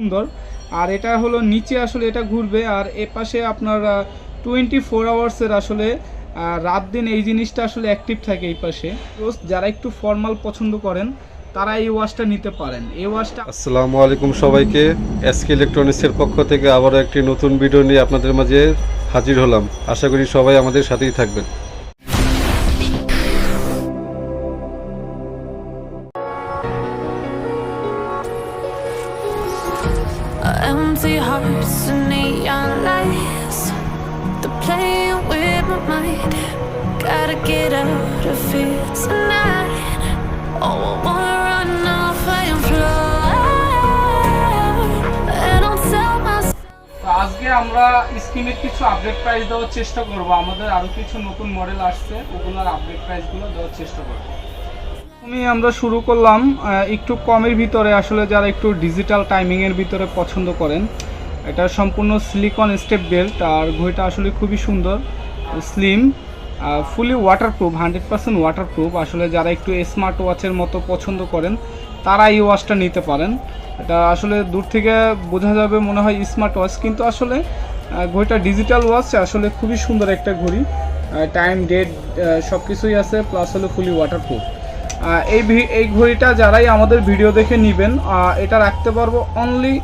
সুন্দর। আর এটা হলো নিচে আসলে এটা ঘুরবে, আর এ পাশে আপনার টোয়েন্টি ফোর আওয়ার্সের আসলে রাত দিন এই জিনিসটা আসলে অ্যাক্টিভ থাকে এই পাশে। তো যারা একটু ফর্মাল পছন্দ করেন, তারা এই ওয়াশটা নিতে পারেন। এই ওয়াশটা আসসালামু আলাইকুম সবাইকে। এসকে ইলেকট্রনিক্সের পক্ষ থেকে আবারও একটি নতুন ভিডিও নিয়ে আপনাদের মাঝে হাজির হলাম। আশা করি সবাই আমাদের সাথেই থাকবেন। Empty hearts and neon lights. They're playing with my mind. Gotta get out of here tonight. Oh, I wanna run off and fly. And I'll tell myself. আজকে আমরা স্কিমের কিছু আপডেট প্রাইস দেওয়ার চেষ্টা করব আমাদের আরও কিছু নতুন মডেল আসছে ওগুলোর আপডেট প্রাইসগুলো দেওয়ার চেষ্টা করব আমরা শুরু করলাম একটু কমের ভিতরে আসলে যারা একটু ডিজিটাল টাইমিংয়ের ভিতরে পছন্দ করেন, এটা সম্পূর্ণ সিলিকন স্টেপ বেল্ট আর ঘড়িটা আসলে খুবই সুন্দর slim fully waterproof hundred percent waterproof আসলে যারা একটু স্মার্ট ওয়াচের মতো পছন্দ করেন, তারা এই ওয়াচটা নিতে পারেন। এটা আসলে দূর থেকে বোঝা যাবে মনে হয় স্মার্ট ওয়াচ কিন্তু আসলে ঘড়িটা ডিজিটাল ওয়াচ আসলে খুবই সুন্দর একটা ঘড়ি। টাইম ডেট সব কিছুই আছে প্লাস হলো ফুলি ওয়াটারপ্রুফ এই এই ঘড়িটা যারাই আমাদের ভিডিও দেখে নেবেন এটা রাখতে পারব অনলি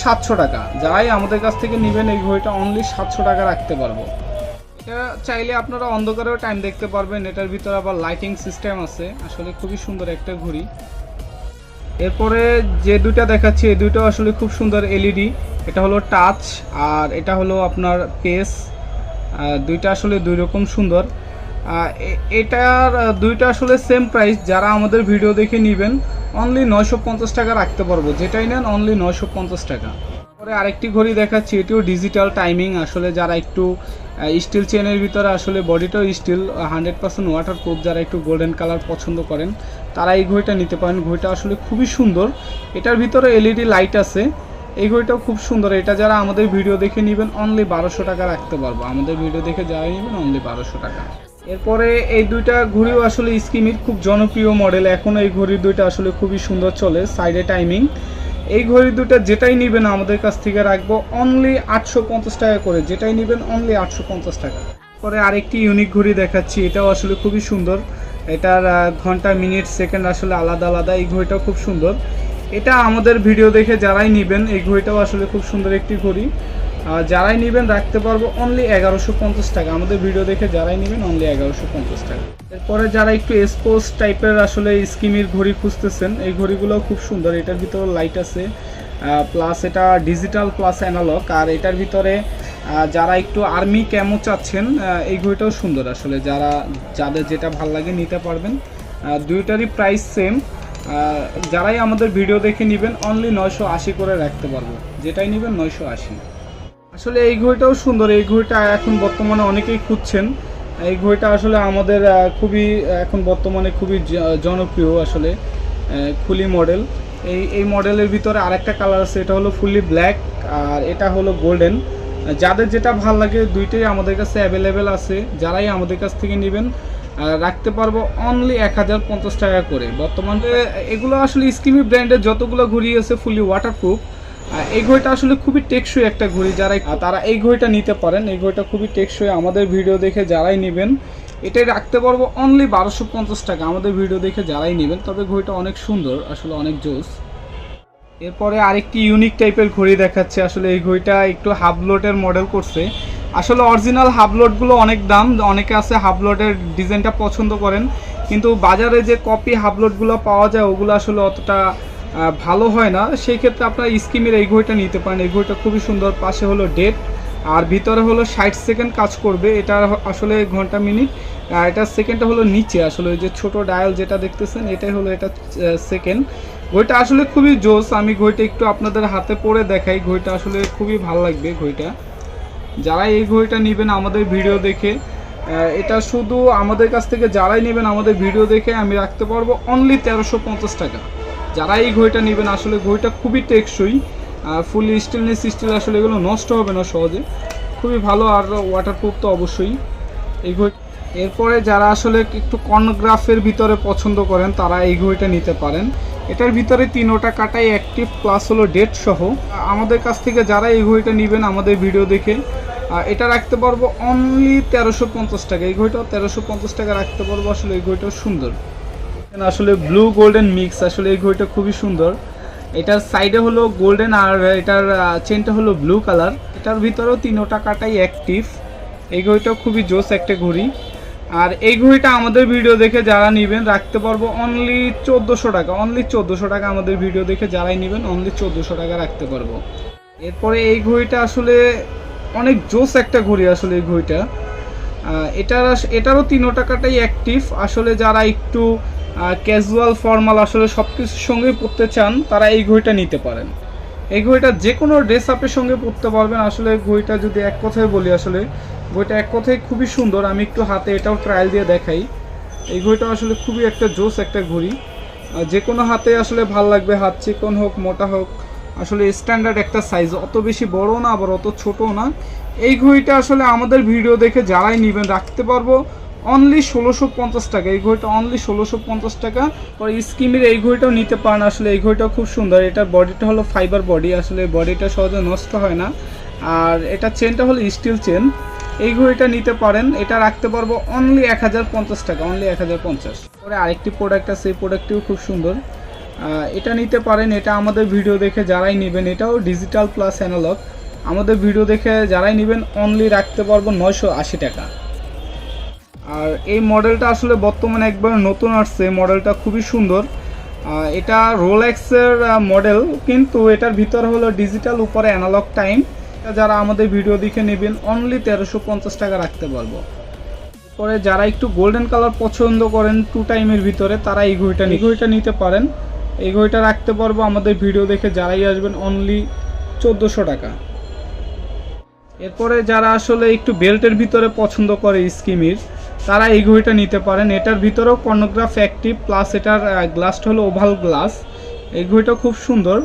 সাতশো টাকা। যারাই আমাদের কাছ থেকে নেবেন, এই ঘড়িটা অনলি সাতশো টাকা রাখতে পারব। এটা চাইলে আপনারা অন্ধকারেও টাইম দেখতে পারবেন, এটার ভিতরে আবার লাইটিং সিস্টেম আছে। আসলে খুবই সুন্দর একটা ঘড়ি। এরপরে যে দুইটা দেখাচ্ছি, এই দুইটা আসলে খুব সুন্দর এলইডি এটা হলো টাচ আর এটা হলো আপনার পেস দুইটা আসলে দুই রকম সুন্দর। এটার দুইটা আসলে সেম প্রাইস যারা আমাদের ভিডিও দেখে নেবেন অনলি নয়শো পঞ্চাশ টাকা রাখতে পারব। যেটাই নেন অনলি নয়শো পঞ্চাশ টাকা। পরে আরেকটি ঘড়ি দেখাচ্ছি, এটিও ডিজিটাল টাইমিং আসলে যারা একটু স্টিল চেনের ভিতরে আসলে বডিটাও steel hundred percent water proof যারা একটু গোল্ডেন কালার পছন্দ করেন, তারা এই ঘড়িটা নিতে পারেন। ঘড়িটা আসলে খুবই সুন্দর। এটার ভিতরে এলইডি লাইট আছে। এই ঘড়িটাও খুব সুন্দর। এটা যারা আমাদের ভিডিও দেখে নেবেন অনলি বারোশো টাকা রাখতে পারব। আমাদের ভিডিও দেখে যারা নেবেন অনলি বারোশো টাকা। এরপরে এই দুইটা ঘড়িও আসলে স্কিমির খুব জনপ্রিয় মডেল। এখন এই ঘড়ির দুইটা আসলে খুবই সুন্দর চলে সাইডে টাইমিং এই ঘড়ি দুটো যেটাই নেবেন আমাদের কাছ থেকে রাখব অনলি আটশো পঞ্চাশ টাকা করে। যেটাই নেবেন অনলি আটশো পঞ্চাশ টাকা। পরে আরেকটি ইউনিক ঘড়ি দেখাচ্ছি, এটাও আসলে খুবই সুন্দর। এটার ঘণ্টা মিনিট সেকেন্ড আসলে আলাদা আলাদা। এই ঘড়িটাও খুব সুন্দর। এটা আমাদের ভিডিও দেখে যারাই নেবেন, এই ঘড়িটাও আসলে খুব সুন্দর একটি ঘড়ি। যারাই নেবেন রাখতে পারব অনলি এগারোশো পঞ্চাশ টাকা। আমাদের ভিডিও দেখে যারাই নেবেন অনলি এগারোশো পঞ্চাশ টাকা। এরপরে যারা একটু স্পোর্টস টাইপের আসলে স্কিমের ঘড়ি খুঁজতেছেন, এই ঘড়িগুলো খুব সুন্দর। এটার ভিতরে লাইট আছে প্লাস এটা ডিজিটাল প্লাস অ্যানালগ আর এটার ভিতরে যারা একটু আর্মি ক্যামো চাচ্ছেন এই ঘড়িটাও সুন্দর আসলে। যারা, যাদের যেটা ভালো লাগে নিতে পারবেন। দুইটারই প্রাইস সেম যারাই আমাদের ভিডিও দেখে নেবেন অনলি নয়শো আশি করে রাখতে পারব। যেটাই নেবেন নয়শো আশি। আসলে এই ঘড়িটাও সুন্দর। এই ঘড়িটা এখন বর্তমানে অনেকেই খুঁজছেন। এই ঘড়িটা আসলে আমাদের খুবই, এখন বর্তমানে খুবই জনপ্রিয় আসলে খুলি মডেল। এই এই মডেলের ভিতরে আরেকটা কালার আছে, এটা হলো ফুললি ব্ল্যাক আর এটা হলো গোল্ডেন। যাদের যেটা ভালো লাগে, দুইটাই আমাদের কাছে অ্যাভেলেবেল আছে। যারাই আমাদের কাছ থেকে নেবেন রাখতে পারব অনলি এক হাজার পঞ্চাশ টাকা করে। বর্তমানে এগুলো আসলে স্কিমি ব্র্যান্ডের যতগুলো ঘড়ি আছে, ফুললি ওয়াটারপ্রুফ। এই ঘড়িটা আসলে খুবই টেকসই একটা ঘড়ি। যারা তারা এই ঘড়িটা নিতে পারেন। এই ঘড়িটা খুবই টেকসই। আমাদের ভিডিও দেখে যারাই নেবেন, এটাই রাখতে পারব অনলি বারোশো পঞ্চাশ টাকা। আমাদের ভিডিও দেখে যারাই নেবেন, তবে ঘড়িটা অনেক সুন্দর, আসলে অনেক জোস। এরপরে আরেকটি ইউনিক টাইপের ঘড়ি দেখাচ্ছে। আসলে এই ঘড়িটা একটু হাফ লোটের মডেল করছে। আসলে অরিজিনাল হাফ লোডগুলো অনেক দাম। অনেকে আছে হাফ লোটের ডিজাইনটা পছন্দ করেন। কিন্তু বাজারে যে কপি হাফ লোডগুলো পাওয়া যায়, ওগুলো আসলে অতটা ভালো হয় না, সেই ক্ষেত্রে আপনার স্কিমের এই ঘড়িটা নিতে পারেন। এই ঘড়িটা খুবই সুন্দর, পাশে হলো ডেট আর ভিতরে হলো ষাট সেকেন্ড কাজ করবে। এটা আসলে ঘণ্টা মিনিট, আর এটা সেকেন্ডটা হলো নিচে। আসলে ওই যে ছোট ডায়াল যেটা দেখতেছেন, এটাই হলো এটা সেকেন্ড ঘড়িটা আসলে খুবই জোস, আমি ঘড়িটা একটু আপনাদের হাতে পরে দেখাই। ঘড়িটা আসলে খুবই ভালো লাগবে ঘড়িটা। যারা এই ঘড়িটা নেবেন আমাদের ভিডিও দেখে এটা শুধু আমাদের কাছ থেকে যারাই নেবেন আমাদের ভিডিও দেখে আমি রাখতে পারব অনলি তেরোশো টাকা। যারা এই ঘড়িটা নেবেন, আসলে ঘড়িটা খুবই টেকসই ফুল স্টিলনেস স্টিল আসলে এগুলো নষ্ট হবে না সহজে। খুবই ভালো আর ওয়াটারপ্রুফ তো অবশ্যই। এই ঘড়ি এরপরে যারা আসলে একটু কর্নোগ্রাফের ভিতরে পছন্দ করেন, তারা এই ঘড়িটা নিতে পারেন। এটার ভিতরে তিনোটা কাটাই অ্যাক্টিভ প্লাস হলো ডেট সহ। আমাদের কাছ থেকে যারা এই ঘড়িটা নেবেন, আমাদের ভিডিও দেখে এটা রাখতে পারব অনলি তেরোশো পঞ্চাশ টাকা। এই ঘড়িটাও তেরোশো পঞ্চাশ টাকা রাখতে পারব, আসলে এই ঘড়িটাও সুন্দর। আসলে ব্লু গোল্ডেন মিক্স আসলে এই ঘড়িটা খুবই সুন্দর। এটার সাইডে হলো গোল্ডেন আর এটার চেনটা হলো ব্লু কালার এটার ভিতরেও তিনোটা কাটাই অ্যাক্টিভ এই ঘড়িটাও খুবই জোস একটা ঘড়ি। আর এই ঘড়িটা আমাদের ভিডিও দেখে যারা নেবেন, রাখতে পারব অনলি চোদ্দোশো টাকা। অনলি চোদ্দোশো টাকা আমাদের ভিডিও দেখে যারাই নেবেন অনলি চোদ্দোশো টাকা রাখতে পারব। এরপরে এই ঘড়িটা আসলে অনেক জোস একটা ঘড়ি আসলে এই ঘড়িটা। এটার এটারও তিনো টাকাটাই অ্যাক্টিভ আসলে যারা একটু ক্যাজুয়াল ফর্মাল আসলে সব কিছুর সঙ্গেই পড়তে চান, তারা এই ঘড়িটা নিতে পারেন। এই ঘড়িটা যে কোনো ড্রেস আপের সঙ্গে পরতে পারবেন। আসলে ঘড়িটা যদি এক কথায় বলি, আসলে ঘড়িটা এক কথায় খুবই সুন্দর। আমি একটু হাতে এটাও ট্রায়াল দিয়ে দেখাই। এই ঘড়িটা আসলে খুবই একটা জোস একটা ঘড়ি। যে কোনো হাতে আসলে ভালো লাগবে, হাত চিকন হোক, মোটা হোক। আসলে স্ট্যান্ডার্ড একটা সাইজ অত বেশি বড় না, আবার অত ছোটও না। এই ঘড়িটা আসলে আমাদের ভিডিও দেখে যারাই নেবেন, রাখতে পারব। অনলি ষোলোশো পঞ্চাশ টাকা। এই ঘড়িটা অনলি ষোলোশো পঞ্চাশ টাকা। পরে স্কিমের এই ঘড়িটাও নিতে পারেন। আসলে এই ঘড়িটাও খুব সুন্দর। এটার বডিটা হলো ফাইবার বডি আসলে বডিটা সহজে নষ্ট হয় না। আর এটা চেনটা হলো স্টিল চেন এই ঘড়িটা নিতে পারেন। এটা রাখতে পারব অনলি এক হাজার পঞ্চাশ টাকা। অনলি এক হাজার পঞ্চাশ। পরে আরেকটি প্রোডাক্ট আছে। এই প্রোডাক্টটিও খুব সুন্দর। এটা নিতে পারেন। এটা আমাদের ভিডিও দেখে যারাই নেবেন, এটাও ডিজিটাল প্লাস অ্যানালগ আমাদের ভিডিও দেখে যারাই নেবেন অনলি রাখতে পারব নয়শো আশি টাকা। আর এই মডেলটা আসলে বর্তমানে একবার নতুন আসছে মডেলটা খুবই সুন্দর। এটা রোলেক্সের মডেল কিন্তু এটার ভিতর হলো ডিজিটাল উপরে অ্যানালগ টাইম যারা আমাদের ভিডিও দেখে নেবেন অনলি তেরোশো পঞ্চাশ টাকা রাখতে পারব। পরে যারা একটু গোল্ডেন কালার পছন্দ করেন টু টাইমের ভিতরে, তারা এই ঘড়িটা এই ঘড়িটা নিতে পারেন। এই ঘড়িটা রাখতে পারব আমাদের ভিডিও দেখে, যারাই আসবেন অনলি চোদ্দোশো টাকা। এরপরে যারা আসলে একটু বেল্টের ভিতরে পছন্দ করে স্কিমির তারা এই ঘড়িটা নিতে পারেন। এটার ভিতরেও কর্নোগ্রাফ অ্যাক্টিভ প্লাস এটার গ্লাসটা হলো ওভাল গ্লাস এই ঘড়িটা খুব সুন্দর।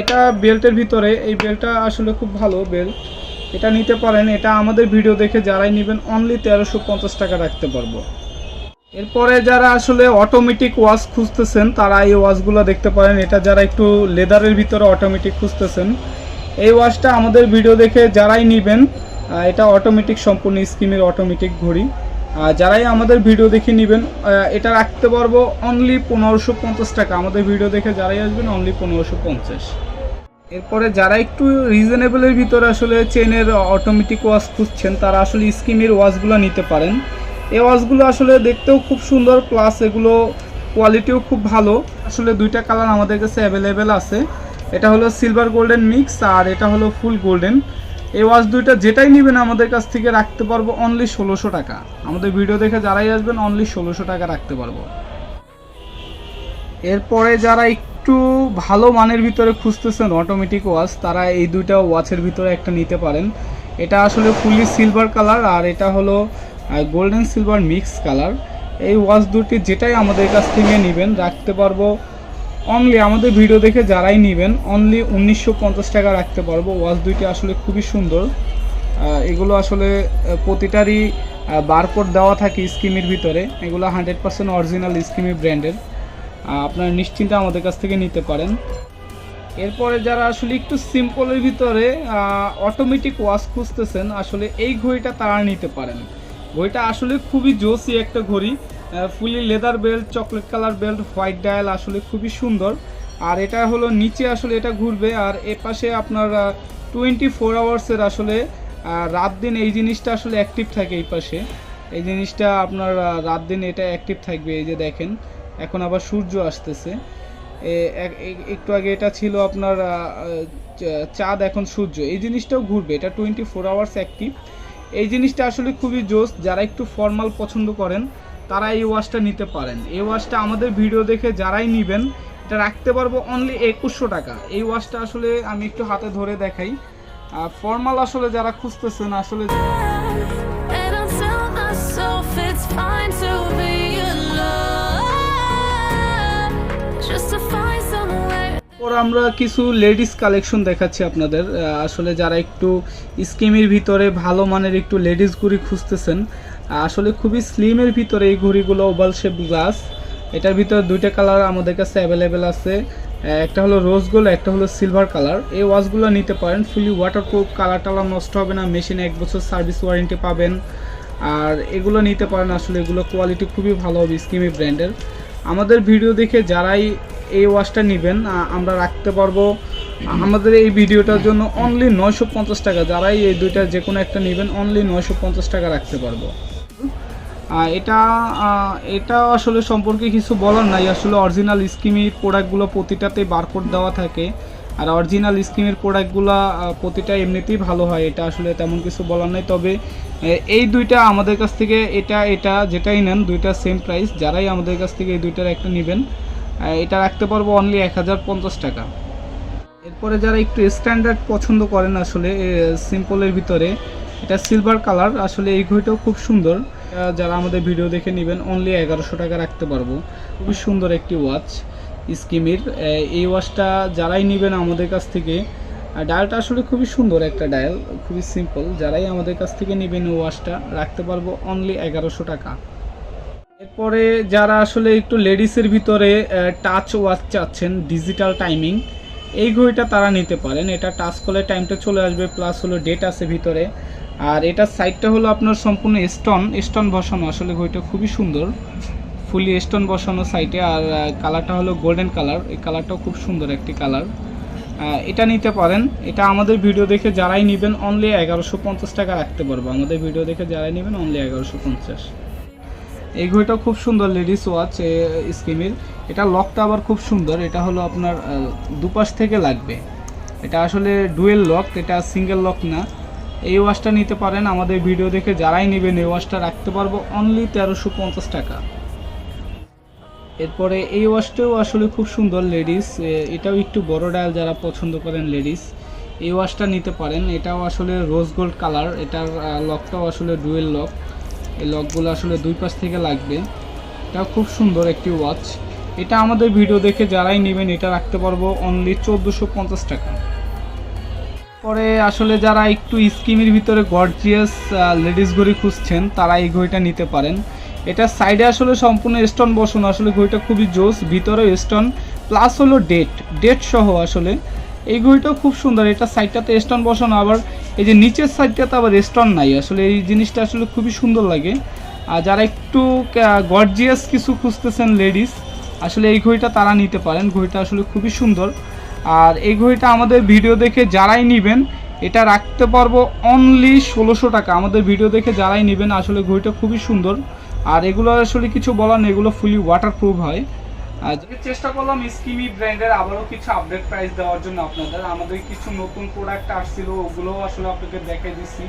এটা বেল্টের ভিতরে, এই বেল্টটা আসলে খুব ভালো বেল্ট এটা নিতে পারেন। এটা আমাদের ভিডিও দেখে যারাই নেবেন অনলি তেরোশো পঞ্চাশ টাকা রাখতে পারব। এরপরে যারা আসলে অটোমেটিক ওয়াশ খুঁজতেছেন, তারা এই ওয়াশগুলো দেখতে পারেন। এটা যারা একটু লেদারের ভিতরে অটোমেটিক খুঁজতেছেন, এই ওয়াশটা আমাদের ভিডিও দেখে যারাই নেবেন এটা অটোমেটিক সম্পূর্ণ স্কিমের অটোমেটিক ঘড়ি। যারাই আমাদের ভিডিও দেখে নেবেন এটা রাখতে পারব অনলি পনেরোশো পঞ্চাশ টাকা। আমাদের ভিডিও দেখে যারাই আসবেন অনলি পনেরোশো পঞ্চাশ। এরপরে যারা একটু রিজনেবলের ভিতরে আসলে চেনের অটোমেটিক ওয়াশ খুঁজছেন, তারা আসলে স্কিমের ওয়াশগুলো নিতে পারেন। এই ওয়াশগুলো আসলে দেখতেও খুব সুন্দর প্লাস এগুলো কোয়ালিটিও খুব ভালো। আসলে দুইটা কালার আমাদের কাছে অ্যাভেলেবেল আছে। এটা হলো সিলভার গোল্ডেন মিক্স আর এটা হলো ফুল গোল্ডেন এই ওয়াচ দুইটা যেটাই নেবেন আমাদের কাছ থেকে রাখতে পারব অনলি ষোলোশো টাকা। আমাদের ভিডিও দেখে যারাই আসবেন অনলি ষোলোশো টাকা রাখতে পারব। এরপরে যারা একটু ভালো মানের ভিতরে খুঁজতেছেন অটোমেটিক ওয়াচ তারা এই দুইটা ওয়াচের ভিতরে একটা নিতে পারেন। এটা আসলে ফুলি সিলভার কালার আর এটা হলো গোল্ডেন সিলভার মিক্স কালার এই ওয়াচ দুটি যেটাই আমাদের কাছ থেকে নেবেন, রাখতে পারব অনলি আমাদের ভিডিও দেখে যারাই নেবেন অনলি উনিশশো পঞ্চাশ টাকা রাখতে পারব। ওয়াচ দুইটি আসলে খুবই সুন্দর। এগুলো আসলে প্রতিটারই বারকোড দেওয়া থাকে স্কিমের ভিতরে। এগুলো হান্ড্রেড পার্সেন্ট অরিজিনাল স্কিমি ব্র্যান্ডের আপনারা নিশ্চিন্তে আমাদের কাছ থেকে নিতে পারেন। এরপরে যারা আসলে একটু সিম্পলের ভিতরে অটোমেটিক ওয়াশ খুঁজতেছেন, আসলে এই ঘড়িটা তারা নিতে পারেন। ঘড়িটা আসলে খুবই জোসি একটা ঘড়ি। Fully leather belt chocolate colour belt white dial আসলে খুবই সুন্দর। আর এটা হলো নিচে আসলে এটা ঘুরবে, আর এ পাশে আপনার টোয়েন্টি ফোর আওয়ার্সের আসলে রাত দিন এই জিনিসটা আসলে অ্যাক্টিভ থাকে এই পাশে। এই জিনিসটা আপনার রাত দিন এটা অ্যাক্টিভ থাকবে, এই যে দেখেন, এখন আবার সূর্য আসতেছে। একটু আগে এটা ছিল আপনার চাঁদ, এখন সূর্য। এই জিনিসটাও ঘুরবে, এটা টোয়েন্টি ফোর আওয়ার্স অ্যাক্টিভ এই জিনিসটা আসলে খুবই জোস, যারা একটু ফর্মাল পছন্দ করেন তারা এই ওয়াশটা নিতে পারেন এই ওয়াশটা আমাদের ভিডিও দেখে যারাই নেবেন এটা রাখতে পারব অনলি একুশশো টাকা এই ওয়াশটা আসলে আমি একটু হাতে ধরে দেখাই ফর্মাল আসলে যারা খুঁজতেছেন আসলে And I'll tell myself it's fine to be alone. Just to find somewhere. পর আমরা কিছু লেডিস কালেকশন দেখাচ্ছি আপনাদের আসলে যারা একটু স্কিমের ভিতরে ভালো মানের একটু লেডিস ঘড়ি খুঁজতেছেন আসলে খুবই স্লিমের ভিতরে এই ঘড়িগুলো ওভাল শেপ গ্লাস এটার ভিতরে দুইটা কালার আমাদের কাছে অ্যাভেলেবেল আছে। একটা হলো রোজ গোল্ড একটা হলো সিলভার কালার এই ওয়াচগুলো নিতে পারেন ফুলি ওয়াটারপ্রুফ কালার টালার নষ্ট হবে না মেশিনে এক বছর সার্ভিস ওয়ারেন্টি পাবেন। আর এগুলো নিতে পারেন, আসলে এগুলো কোয়ালিটি খুবই ভালো হবে স্কিমি ব্র্যান্ডের আমাদের ভিডিও দেখে যারাই এই ওয়াচটা নেবেন আমরা রাখতে পারব। আমাদের এই ভিডিওটার জন্য অনলি নয়শো পঞ্চাশ টাকা, যারাই এই দুইটা যে কোনো একটা নেবেন অনলি নয়শো পঞ্চাশ টাকা রাখতে পারব। এটা এটা আসলে সম্পর্কে কিছু বলার নাই। আসলে অরিজিনাল স্কিমের প্রোডাক্টগুলো প্রতিটাতে বারকোড দেওয়া থাকে। আর অরিজিনাল স্কিমের প্রোডাক্টগুলো প্রতিটা এমনিতেই ভালো হয়। এটা আসলে তেমন কিছু বলার নাই। তবে এই দুইটা আমাদের কাছ থেকে এটা এটা যেটাই নেন, দুইটা সেম প্রাইস যারাই আমাদের কাছ থেকে এই দুইটার একটা নেবেন এটা রাখতে পারব অনলি এক হাজার পঞ্চাশ টাকা। এরপরে যারা একটু স্ট্যান্ডার্ড পছন্দ করেন আসলে সিম্পলের ভিতরে, এটা সিলভার কালার আসলে এই ঘড়িটাও খুব সুন্দর। যারা আমাদের ভিডিও দেখে নেবেন অনলি এগারোশো টাকা রাখতে পারব। খুবই সুন্দর একটি ওয়াচ স্কিমের। এই ওয়াচটা যারাই নেবেন আমাদের কাছ থেকে ডায়ালটা আসলে খুবই সুন্দর একটা ডায়াল খুবই সিম্পল যারাই আমাদের কাছ থেকে নেবেন এই ওয়াচটা রাখতে পারব অনলি এগারোশো টাকা। এরপরে যারা আসলে একটু লেডিসের ভিতরে টাচ ওয়াচ চাচ্ছেন ডিজিটাল টাইমিং এই ঘড়িটা তারা নিতে পারেন। এটা টাচ করলে টাইমটা চলে আসবে প্লাস হলো ডেট আছে ভিতরে। আর এটার সাইডটা হলো আপনার সম্পূর্ণ স্টোন স্টোন বসানো। আসলে ঘড়িটা খুবই সুন্দর। ফুলি স্টোন বসানো সাইডে আর কালারটা হলো গোল্ডেন কালার এই কালারটাও খুব সুন্দর একটি কালার এটা নিতে পারেন। এটা আমাদের ভিডিও দেখে যারাই নেবেন অনলি এগারোশো পঞ্চাশ টাকা রাখতে পারব। আমাদের ভিডিও দেখে যারাই নেবেন অনলি এগারোশো পঞ্চাশ। এই ঘড়িটা খুব সুন্দর লেডিস ওয়াচ স্কিমের এটা লকটা আবার খুব সুন্দর। এটা হলো আপনার দুপাশ থেকে লাগবে। এটা আসলে ডুয়েল লক এটা সিঙ্গেল লক না। এই ওয়াচটা নিতে পারেন। আমাদের ভিডিও দেখে যারাই নেবেন এই ওয়াচটা রাখতে পারব অনলি তেরোশো পঞ্চাশ টাকা। এরপরে এই ওয়াচটাও আসলে খুব সুন্দর লেডিস এটাও একটু বড় ডায়াল যারা পছন্দ করেন লেডিস এই ওয়াচটা নিতে পারেন। এটাও আসলে রোজ গোল্ড কালার এটার লকটাও আসলে ডুয়েল লক এই লকগুলো আসলে দুই পাশ থেকে লাগবে। এটাও খুব সুন্দর একটি ওয়াচ এটা আমাদের ভিডিও দেখে যারাই নেবেন, এটা রাখতে পারব অনলি চোদ্দোশো পঞ্চাশ টাকা। পরে আসলে যারা একটু স্কিমের ভিতরে গর্জিয়াস লেডিস ঘড়ি খুঁজছেন, তারা এই ঘড়িটা নিতে পারেন। এটা সাইডে আসলে সম্পূর্ণ স্টোন বসানো, আসলে ঘড়িটা খুবই জোস ভিতরে স্টোন প্লাস হলো ডেট ডেট সহ আসলে। এই ঘড়িটাও খুব সুন্দর, এটা সাইডটাতে স্টোন বসানো, আবার এই যে নিচের সাইডটাতে আবার স্টোন নাই, আসলে এই জিনিসটা আসলে খুবই সুন্দর লাগে। আর যারা একটু গর্জিয়াস কিছু খুঁজতেছেন লেডিস, আসলে এই ঘড়িটা তারা নিতে পারেন, ঘড়িটা আসলে খুবই সুন্দর। আর এই ঘড়িটা আমাদের ভিডিও দেখে যারাই নেবেন, এটা রাখতে পারব অনলি ষোলোশো টাকা। আমাদের ভিডিও দেখে যারাই নেবেন, আসলে ঘড়িটা খুবই সুন্দর। আর এগুলো আসলে কিছু বলার নেই, এগুলো ফুলি ওয়াটারপ্রুফ হয়। আর চেষ্টা করলাম স্কিমি ব্র্যান্ডের আবারও কিছু আপডেট প্রাইস দেওয়ার জন্য আপনাদের। আমাদের কিছু নতুন প্রোডাক্ট আসছিল, ওগুলোও আসলে আপনাদের দেখে দিচ্ছি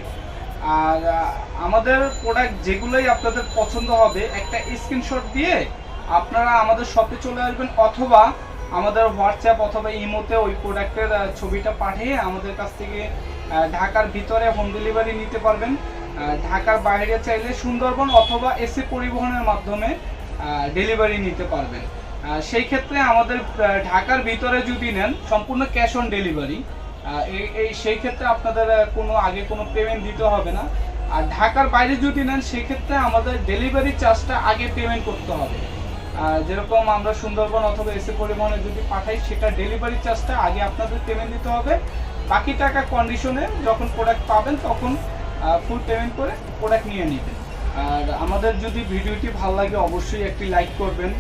আর আমাদের প্রোডাক্ট যেগুলোই আপনাদের পছন্দ হবে, একটা স্ক্রিনশট দিয়ে আপনারা আমাদের শপে চলে আসবেন, অথবা আমাদের হোয়াটসঅ্যাপ অথবা ইমোতে ওই প্রোডাক্টের ছবিটা পাঠিয়ে আমাদের কাছ থেকে ঢাকার ভিতরে হোম ডেলিভারি নিতে পারবেন। ঢাকার বাইরে চাইলে সুন্দরবন অথবা এসি পরিবহনের মাধ্যমে ডেলিভারি নিতে পারবেন। সেই ক্ষেত্রে আমাদের ঢাকার ভিতরে যদি নেন, সম্পূর্ণ ক্যাশ অন ডেলিভারি এই সেই ক্ষেত্রে আপনাদের কোনো, আগে কোনো পেমেন্ট দিতে হবে না। আর ঢাকার বাইরে যদি নেন সেক্ষেত্রে আমাদের ডেলিভারি চার্জটা আগে পেমেন্ট করতে হবে। যেরকম আমরা সুন্দরবন অথবা এসে পরিবহনে যদি পাঠাই, সেটা ডেলিভারি চার্জটা আগে আপনাদের পেমেন্ট দিতে হবে। বাকি টাকা কন্ডিশনে যখন প্রোডাক্ট পাবেন, তখন ফুল পেমেন্ট করে প্রোডাক্ট নিয়ে নেবেন। আর আমাদের যদি ভিডিওটি ভালো লাগে, অবশ্যই একটি লাইক করবেন।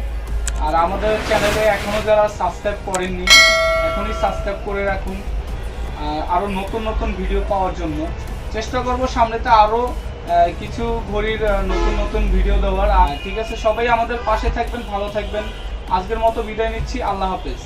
আর আমাদের চ্যানেলে এখনও যারা সাবস্ক্রাইব করেননি, এখনই সাবস্ক্রাইব করে রাখুন। আরও নতুন নতুন ভিডিও পাওয়ার জন্য চেষ্টা করব সামনেতে আরও কিছু ঘড়ির নতুন নতুন ভিডিও দেওয়ার। ঠিক আছে, সবাই আমাদের পাশে থাকবেন, ভালো থাকবেন। আজকের মতো বিদায় নিচ্ছি। আল্লাহ হাফেজ।